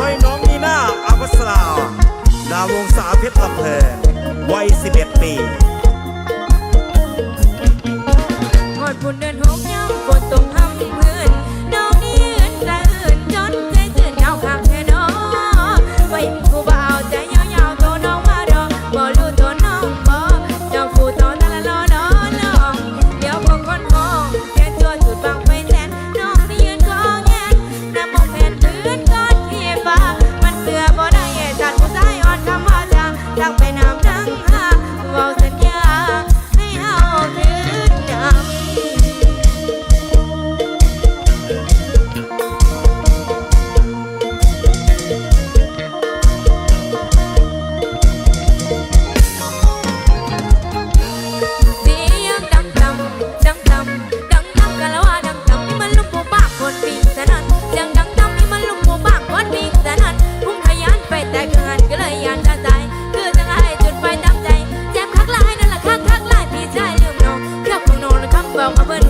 น้อยน้องนีน่าอภัสราดาวงสาเพชรลำเพลินวัย 11 ปี วงพระเ